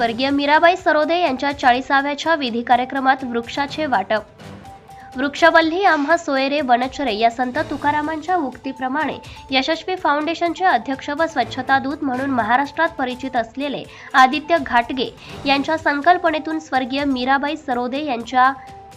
स्वर्गीय मीराबाई सरोदे यांच्या चाळीसाव्याच्या विधी कार्यक्रमात वृक्षाचे वाटप. वृक्षवल्ली आम्हा सोयरे वनचरे या संत तुकारामांच्या उक्तीप्रमाणे यशस्वी फाउंडेशनचे अध्यक्ष व स्वच्छता दूत म्हणून महाराष्ट्रात परिचित असलेले आदित्य घाटगे यांच्या संकल्पनेतून स्वर्गीय मीराबाई सरोदे यांच्या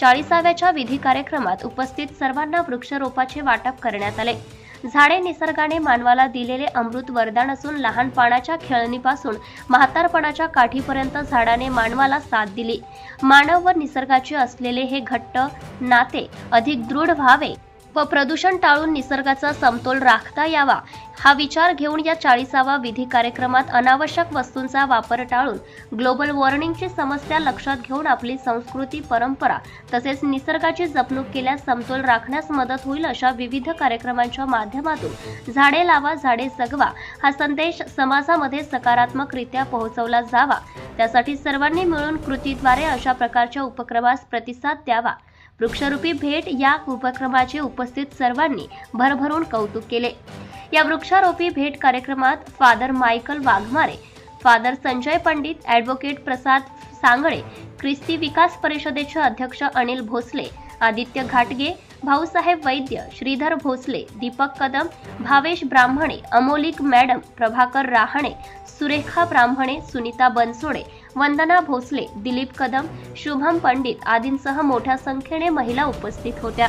चाळीसाव्याच्या विधी कार्यक्रमात उपस्थित सर्वांना वृक्षरोपाचे वाटप करण्यात आले. झाडे निसर्गाने मानवाला दिलेले अमृत वरदान असून लहानपणाच्या खेळणीपासून म्हातारपणाच्या काठीपर्यंत झाडाने मानवाला साथ दिली. मानव व निसर्गाचे असलेले हे घट्ट नाते अधिक दृढ व्हावे व प्रदूषण टाळून निसर्गाचा समतोल राखता यावा हा विचार घेऊन या चाळीसावा विधी कार्यक्रमात अनावश्यक वस्तूंचा वापर टाळून ग्लोबल वॉर्मिंगची समस्या लक्षात घेऊन आपली संस्कृती परंपरा तसेच निसर्गाची जपणूक केल्यास समतोल राखण्यास मदत होईल अशा विविध कार्यक्रमांच्या माध्यमातून झाडे लावा झाडे जगवा हा संदेश समाजामध्ये सकारात्मकरित्या पोहोचवला जावा. त्यासाठी सर्वांनी मिळून कृतीद्वारे अशा प्रकारच्या उपक्रमास प्रतिसाद द्यावा. वृक्षरूपी भेट या उपक्रमाचे उपस्थित सर्वांनी भरभरून कौतुक केले. या वृक्षारोपी भेट कार्यक्रमात father Michael Waghmare father Sanjay Pandit advocate Prasad Sangle ख्रिस्ती विकास परिषदेचे अध्यक्ष अनिल भोसले आदित्य घाटगे भाऊसाहेब वैद्य श्रीधर भोसले दीपक कदम भावेश ब्राह्मणे अमोलिक मॅडम प्रभाकर राहणे सुरेखा ब्राह्मणे सुनीता बनसोडे वंदना भोसले दिलीप कदम शुभम पंडित आदींसह मोठ्या संख्येने महिला उपस्थित होत्या.